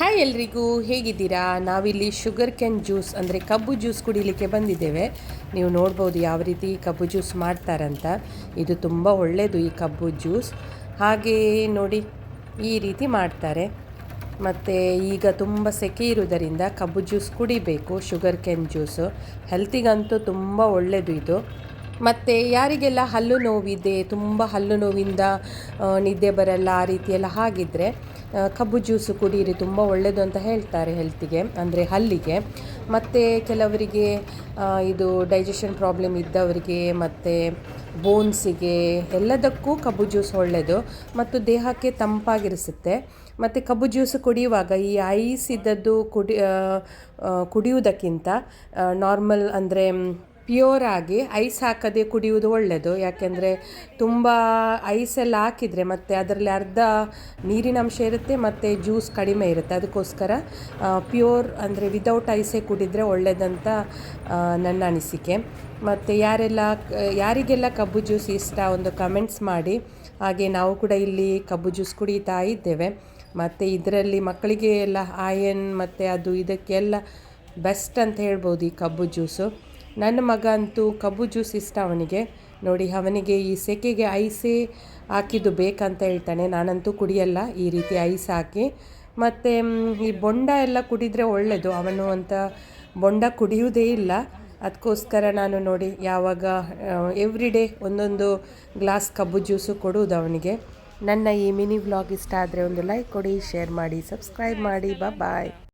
Hi ಎಲ್ರಿಗೂ, ಹೇಗಿದ್ದೀರಾ? ನಾವಿಲ್ಲಿ ಶುಗರ್ ಕ್ಯಾನ್ ಜ್ಯೂಸ್ ಅಂದರೆ ಕಬ್ಬು ಜ್ಯೂಸ್ ಕುಡಿಲಿಕ್ಕೆ ಬಂದಿದ್ದೇವೆ. ನೀವು ನೋಡ್ಬೋದು ಯಾವ ರೀತಿ ಕಬ್ಬು ಜ್ಯೂಸ್ ಮಾಡ್ತಾರಂತ. ಇದು ತುಂಬ ಒಳ್ಳೆಯದು ಈ ಕಬ್ಬು ಜ್ಯೂಸ್ ಹಾಗೆ ನೋಡಿ, ಈ ರೀತಿ ಮಾಡ್ತಾರೆ. ಮತ್ತು ಈಗ ತುಂಬ ಸೆಕೆ ಇರುವುದರಿಂದ ಕಬ್ಬು ಜ್ಯೂಸ್ ಕುಡಿಬೇಕು ಶುಗರ್ ಕ್ಯಾನ್ ಜ್ಯೂಸು ಹೆಲ್ತಿಗಂತೂ ತುಂಬ ಒಳ್ಳೆಯದು ಇದು. ಮತ್ತು ಯಾರಿಗೆಲ್ಲ ಹಲ್ಲು ನೋವಿದೆ, ತುಂಬ ಹಲ್ಲು ನೋವಿಂದ ನಿದ್ದೆ ಬರಲ್ಲ ಆ ರೀತಿಯೆಲ್ಲ ಹಾಗಿದ್ದರೆ ಕಬ್ಬು ಜ್ಯೂಸು ಕುಡಿಯಿರಿ ತುಂಬ ಒಳ್ಳೆಯದು ಅಂತ ಹೇಳ್ತಾರೆ ಹೆಲ್ತಿಗೆ ಅಂದರೆ ಹಲ್ಲಿಗೆ. ಮತ್ತು ಕೆಲವರಿಗೆ ಇದು ಡೈಜೆಷನ್ ಪ್ರಾಬ್ಲಮ್ ಇದ್ದವರಿಗೆ ಮತ್ತು ಬೋನ್ಸಿಗೆ ಎಲ್ಲದಕ್ಕೂ ಕಬ್ಬು ಜ್ಯೂಸ್ ಒಳ್ಳೆಯದು ಮತ್ತು ದೇಹಕ್ಕೆ ತಂಪಾಗಿರಿಸುತ್ತೆ. ಮತ್ತು ಕಬ್ಬು ಜ್ಯೂಸು ಕುಡಿಯುವಾಗ ಈ ಐಸ್ ಇದ್ದದ್ದು ಕುಡಿ ಕುಡಿಯುವುದಕ್ಕಿಂತ ನಾರ್ಮಲ್ ಅಂದರೆ ಪ್ಯೂರ್ ಆಗಿ ಐಸ್ ಹಾಕದೆ ಕುಡಿಯುವುದು ಒಳ್ಳೆಯದು ಯಾಕೆಂದರೆ ತುಂಬ ಐಸ್ ಎಲ್ಲ ಹಾಕಿದರೆ ಮತ್ತು ಅದರಲ್ಲಿ ಅರ್ಧ ನೀರಿನ ಅಂಶ ಇರುತ್ತೆ, ಮತ್ತು ಜ್ಯೂಸ್ ಕಡಿಮೆ ಇರುತ್ತೆ. ಅದಕ್ಕೋಸ್ಕರ ಪ್ಯೂರ್ ಅಂದರೆ ವಿದೌಟ್ ಐಸೇ ಕುಡಿದರೆ ಒಳ್ಳೆಯದಂತ ನನ್ನ ಅನಿಸಿಕೆ. ಮತ್ತು ಯಾರೆಲ್ಲ, ಯಾರಿಗೆಲ್ಲ ಕಬ್ಬು ಜ್ಯೂಸ್ ಇಷ್ಟ, ಒಂದು ಕಮೆಂಟ್ಸ್ ಮಾಡಿ. ಹಾಗೆ ನಾವು ಕೂಡ ಇಲ್ಲಿ ಕಬ್ಬು ಜ್ಯೂಸ್ ಕುಡಿತಾ ಇದ್ದೇವೆ. ಮತ್ತು ಇದರಲ್ಲಿ ಮಕ್ಕಳಿಗೆ ಎಲ್ಲ ಆಯನ್ ಮತ್ತು ಅದು ಇದಕ್ಕೆಲ್ಲ ಬೆಸ್ಟ್ ಅಂತ ಹೇಳ್ಬೋದು ಈ ಕಬ್ಬು ಜ್ಯೂಸು ನನ್ನ ಮಗ ಅಂತೂ ಕಬ್ಬು ಜ್ಯೂಸ್ ಇಷ್ಟ ಅವನಿಗೆ. ನೋಡಿ, ಅವನಿಗೆ ಈ ಸೆಕೆಗೆ ಐಸೇ ಹಾಕಿದ್ದು ಬೇಕಂತ ಹೇಳ್ತಾನೆ. ನಾನಂತೂ ಕುಡಿಯಲ್ಲ, ಈ ರೀತಿ ಐಸ್ ಹಾಕಿ. ಮತ್ತು ಈ ಬೊಂಡ ಎಲ್ಲ ಕುಡಿದರೆ ಒಳ್ಳೆಯದು ಅವನು ಅಂತ ಬೊಂಡ ಕುಡಿಯುವುದೇ ಇಲ್ಲ. ಅದಕ್ಕೋಸ್ಕರ ನಾನು ನೋಡಿ, ಯಾವಾಗ ಎವ್ರಿ ಡೇ ಒಂದೊಂದು ಗ್ಲಾಸ್ ಕಬ್ಬು ಜ್ಯೂಸು ಕೊಡುವುದು ಅವನಿಗೆ. ನನ್ನ ಈ ಮಿನಿ ವ್ಲಾಗ್ ಇಷ್ಟ ಆದರೆ ಒಂದು ಲೈಕ್ ಕೊಡಿ ಶೇರ್ ಮಾಡಿ ಸಬ್ಸ್ಕ್ರೈಬ್ ಮಾಡಿ. ಬಾಯ್